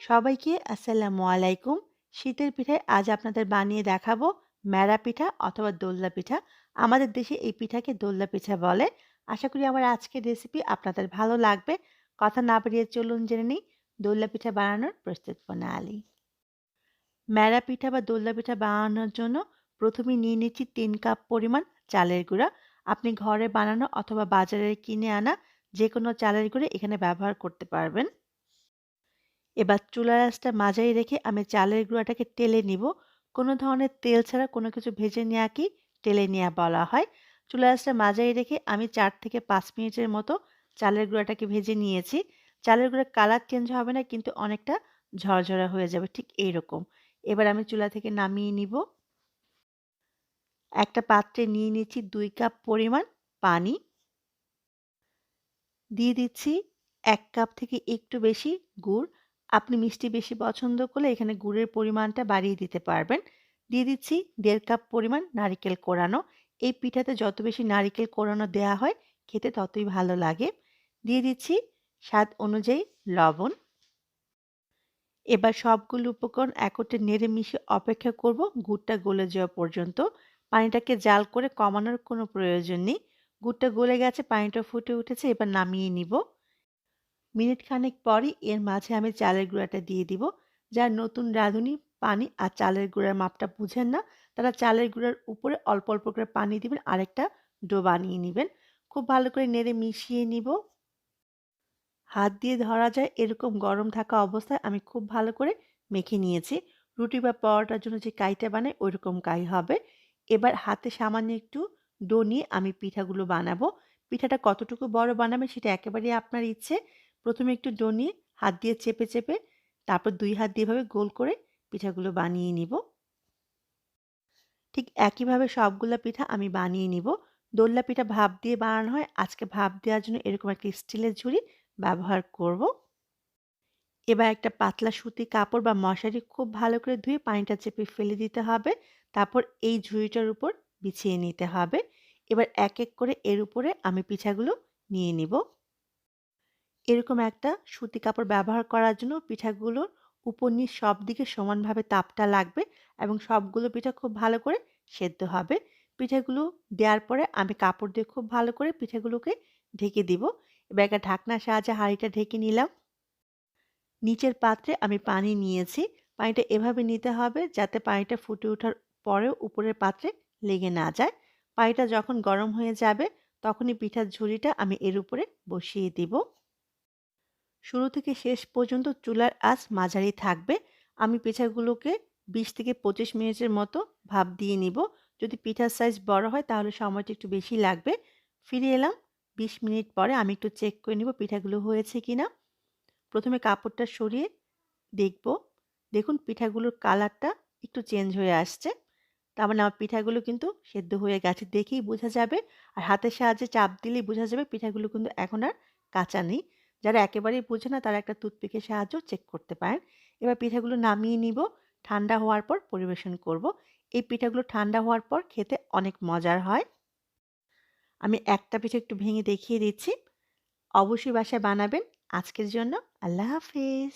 সবাইকে আসসালামু আলাইকুম। শীতের পিঠায় আজ আপনাদের বানিয়ে দেখাবো ম্যাড়া পিঠা অথবা দোল্লা পিঠা। আমাদের দেশে এই পিঠাকে দোল্লা পিঠা বলে। আশা করি আমার আজকের রেসিপি আপনাদের ভালো লাগবে। কথা না বাড়িয়ে চলুন জেনে নিই দোল্লা পিঠা বানানোর প্রস্তুত প্রণালী। ম্যাড়া পিঠা বা দোল্লা পিঠা বানানোর জন্য প্রথমে নিয়ে নিচ্ছি তিন কাপ পরিমাণ চালের গুঁড়া। আপনি ঘরে বানানো অথবা বাজারে কিনে আনা যে কোনো চালের গুঁড়ো এখানে ব্যবহার করতে পারবেন। এবার চুলার আঁচটা মাঝারি রেখে আমি চালের গুঁড়াটাকে টেলে নিব। কোনো ধরনের তেল ছাড়া কোনো কিছু ভেজে নেওয়াকেই টেলে নেওয়া বলা হয়। চুলার আঁচটা মাঝারি রেখে আমি চার থেকে পাঁচ মিনিটের মতো চালের গুঁড়াটাকে ভেজে নিয়েছি। চালের গুঁড়ার কালার চেঞ্জ হবে না, কিন্তু অনেকটা ঝরঝরা হয়ে যাবে, ঠিক এইরকম। এবার আমি চুলা থেকে নামিয়ে নিব। একটা পাত্রে নিয়ে নিচ্ছি দুই কাপ পরিমাণ পানি। দিয়ে দিচ্ছি এক কাপ থেকে একটু বেশি গুড়। আপনি মিষ্টি বেশি পছন্দ করলে এখানে গুড়ের পরিমাণটা বাড়িয়ে দিতে পারবেন। দিয়ে দিচ্ছি দেড় কাপ পরিমাণ নারিকেল কোরানো। এই পিঠাতে যত বেশি নারিকেল কোরানো দেওয়া হয়, খেতে ততই ভালো লাগে। দিয়ে দিচ্ছি স্বাদ অনুযায়ী লবণ। এবার সবগুলো উপকরণ একত্রে নেড়ে মিশে অপেক্ষা করব গুড়টা গলে যাওয়া পর্যন্ত। পানিটাকে জাল করে কমানোর কোনো প্রয়োজন নেই। গুড়টা গলে গেছে, পানিটা ফুটে উঠেছে, এবার নামিয়ে নিব। মিনিট খানেক পরই এর মাঝে আমি চালের গুঁড়াটা দিয়ে দিব। যার নতুন রাঁধুনি, পানি আর চালের গুঁড়ার মাপটা বুঝেন না, তারা চালের গুঁড়ার উপরে অল্প অল্প করে পানি দিবেন, আরেকটা ডো বানিয়ে নেবেন। খুব ভালো করে নেড়ে মিশিয়ে নিব। হাত দিয়ে ধরা যায় এরকম গরম থাকা অবস্থায় আমি খুব ভালো করে মেখে নিয়েছি। রুটি বা পরোটার জন্য যে কাইটা বানাই ওই রকম কাই হবে। এবার হাতে সামান্য একটু ডো নিয়ে আমি পিঠাগুলো বানাবো। পিঠাটা কতটুকু বড় বানাবে সেটা একেবারেই আপনার ইচ্ছে। প্রথমে একটু ডো নিয়ে হাত দিয়ে চেপে চেপে তারপর দুই হাত দিয়ে এভাবে গোল করে পিঠাগুলো বানিয়ে নিব। ঠিক একইভাবে সবগুলো পিঠা আমি বানিয়ে নিব। দোল্লা পিঠা ভাপ দিয়ে বানানো হয়। আজকে ভাপ দেওয়ার জন্য এরকম একটা স্টিলের ঝুড়ি ব্যবহার করব। এবার একটা পাতলা সুতি কাপড় বা মশারি খুব ভালো করে ধুয়ে পানিটা চেপে ফেলে দিতে হবে। তারপর এই ঝুড়িটার উপর বিছিয়ে নিতে হবে। এবার এক এক করে এর উপরে আমি পিঠাগুলো নিয়ে নিব। এরকম একটা সুতি কাপড় ব্যবহার করার জন্য পিঠাগুলোর উপর নিচ সব দিকে সমানভাবে তাপটা লাগবে এবং সবগুলো পিঠা খুব ভালো করে সেদ্ধ হবে। পিঠাগুলো দেওয়ার পরে আমি কাপড় দিয়ে খুব ভালো করে পিঠাগুলোকে ঢেকে দিব। এবার একটা ঢাকনার সাহায্যে হাঁড়িটা ঢেকে নিলাম। নিচের পাত্রে আমি পানি নিয়েছি। পানিটা এভাবে নিতে হবে যাতে পানিটা ফুটে ওঠার পরেও উপরের পাত্রে লেগে না যায়। পানিটা যখন গরম হয়ে যাবে তখনই পিঠার ঝুড়িটা আমি এর উপরে বসিয়ে দিব। শুরু থেকে শেষ পর্যন্ত চুলার আঁচ মাঝারি থাকবে। আমি পিঠাগুলোকে বিশ থেকে পঁচিশ মিনিটের মতো ভাপ দিয়ে নিব। যদি পিঠার সাইজ বড় হয় তাহলে সময়টা একটু বেশি লাগবে। ফিরে এলাম। বিশ মিনিট পরে আমি একটু চেক করে নিব পিঠাগুলো হয়েছে কি না প্রথমে কাপড়টা সরিয়ে দেখব। দেখুন পিঠাগুলোর কালারটা একটু চেঞ্জ হয়ে আসছে। তার মানে আমার পিঠাগুলো কিন্তু সেদ্ধ হয়ে গেছে দেখেই বোঝা যাবে। আর হাতের সাহায্যে চাপ দিলেই বোঝা যাবে পিঠাগুলো কিন্তু এখন আর কাঁচা নেই। যারা একেবারেই বোঝে না, তারা একটা টুথপিকের সাহায্য চেক করতে পারেন। এবার পিঠাগুলো নামিয়ে নিব। ঠান্ডা হওয়ার পর পরিবেশন করব। এই পিঠাগুলো ঠান্ডা হওয়ার পর খেতে অনেক মজার হয়। আমি একটা পিঠে একটু ভেঙে দেখিয়ে দিচ্ছি। অবশ্যই বাসায় বানাবেন। আজকের জন্য আল্লাহ হাফিজ।